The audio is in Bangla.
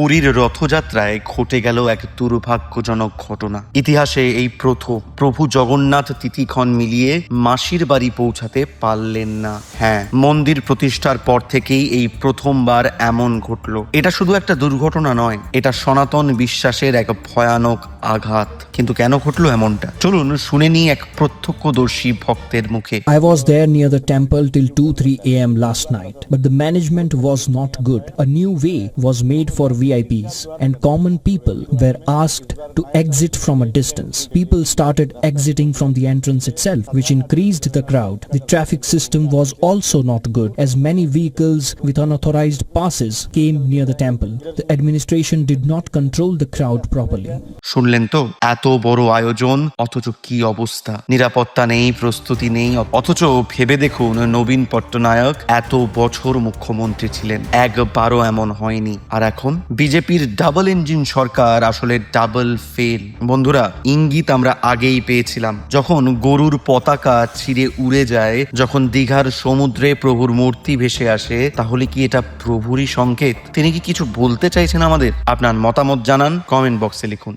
পুরীর রথযাত্রায় ঘটে গেল এক দুর্ভাগ্যজনক ঘটনা। ইতিহাসে এই প্রথম প্রভু জগন্নাথ তিথিক্ষণ মিলিয়ে মাসির বাড়ি পৌঁছাতে পারলেন না। হ্যাঁ মন্দির প্রতিষ্ঠার পর থেকেই এই প্রথমবার এমন ঘটল। এটা শুধু একটা দুর্ঘটনা নয়, এটা সনাতন বিশ্বাসের এক ভয়ানক আঘাত। কিন্তু কেন ঘটল এমনটা? চলুন শুনে নিই এক প্রত্যক্ষদর্শী ভক্তের মুখে। I was there near the temple till two three a last night but the management was not good a new way was made for VIPs and common people were asked to exit from a distance people started started exiting from the entrance itself, which increased the crowd. The traffic system was also not good, as many vehicles with unauthorized passes came near the temple. The administration did not control the crowd properly. নবীন পট্টনায়ক এত বছর মুখ্যমন্ত্রী ছিলেন একবারও এমন হয়নি আর এখন বিজেপির ডাবল ইঞ্জিন সরকার আসলে ডাবল ফেল বন্ধুরা ইঙ্গিত আমরা আগেই পেয়েছিলাম। যখন গরুর পতাকা ছিঁড়ে উড়ে যায়, যখন দীঘার সমুদ্রে প্রভুর মূর্তি ভেসে আসে, তাহলে কি এটা প্রভুরই সংকেত? তিনি কি কিছু বলতে চাইছেন আমাদের? আপনার মতামত জানান কমেন্ট বক্সে লিখুন।